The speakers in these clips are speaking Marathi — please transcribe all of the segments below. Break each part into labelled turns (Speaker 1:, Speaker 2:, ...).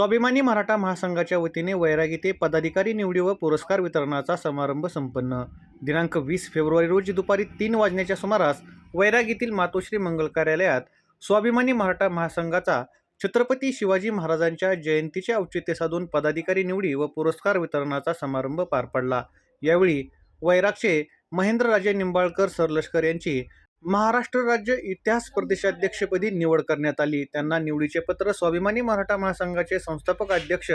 Speaker 1: स्वाभिमानी मराठा महासंघाच्या वतीने वैरागी ते पदाधिकारी निवडी व पुरस्कार वितरणाचा समारंभ संपन्न. दिनांक वीस फेब्रुवारी रोजी दुपारी तीन वाजण्याच्या सुमारास वैरागीतील मातोश्री मंगल कार्यालयात स्वाभिमानी मराठा महासंघाचा छत्रपती शिवाजी महाराजांच्या जयंतीचे औचित्य साधून पदाधिकारी निवडी व पुरस्कार वितरणाचा समारंभ पार पडला. यावेळी वैरागचे महेंद्रराजे निंबाळकर सरलष्कर यांची महाराष्ट्र राज्य इतिहास प्रदेशाध्यक्षपदी निवड करण्यात आली. त्यांना निवडीचे पत्र स्वाभिमानी मराठा महासंघाचे संस्थापक अध्यक्ष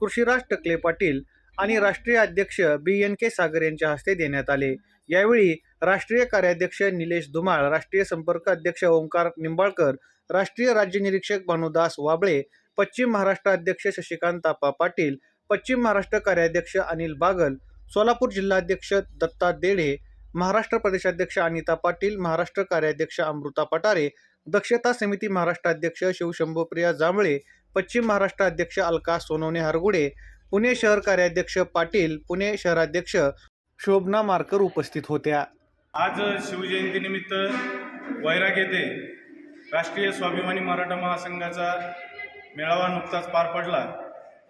Speaker 1: कृषीराज टकले पाटील आणि राष्ट्रीय अध्यक्ष बी एन के सागर यांच्या हस्ते देण्यात आले. यावेळी राष्ट्रीय कार्याध्यक्ष निलेश धुमाळ राष्ट्रीय संपर्क अध्यक्ष ओंकार निंबाळकर राष्ट्रीय राज्य निरीक्षक भानुदास वाबळे पश्चिम महाराष्ट्र अध्यक्ष शशिकांत तापा पाटील पश्चिम महाराष्ट्र कार्याध्यक्ष अनिल बागल सोलापूर जिल्हाध्यक्ष दत्ता देढे महाराष्ट्र प्रदेशाध्यक्ष अनिता पाटील महाराष्ट्र कार्याध्यक्ष अमृता पटारे दक्षता समिती महाराष्ट्राध्यक्ष शिवशंभोप्रिया जांभळे पश्चिम महाराष्ट्र अध्यक्ष अलका सोनवणे हरगुडे पुणे शहर कार्याध्यक्ष पाटील पुणे शहराध्यक्ष शोभना मारकर उपस्थित होत्या.
Speaker 2: आज शिवजयंतीनिमित्त वैराग येथे राष्ट्रीय स्वाभिमानी मराठा महासंघाचा मेळावा नुकताच पार पडला.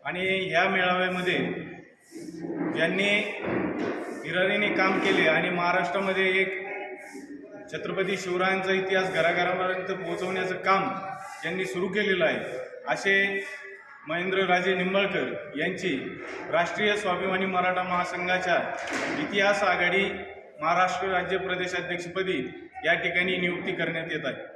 Speaker 2: आणि ह्या मेळाव्यामध्ये ज्यांनी हिरारीने काम केले आणि महाराष्ट्रामध्ये एक छत्रपती शिवरायांचा इतिहास घराघरापर्यंत पोहोचवण्याचं काम त्यांनी सुरू केलेलं आहे. असे महेंद्रराजे निंबाळकर यांची राष्ट्रीय स्वाभिमानी मराठा महासंघाच्या इतिहास आघाडी महाराष्ट्र राज्य प्रदेशाध्यक्षपदी या ठिकाणी नियुक्ती करण्यात येत आहे.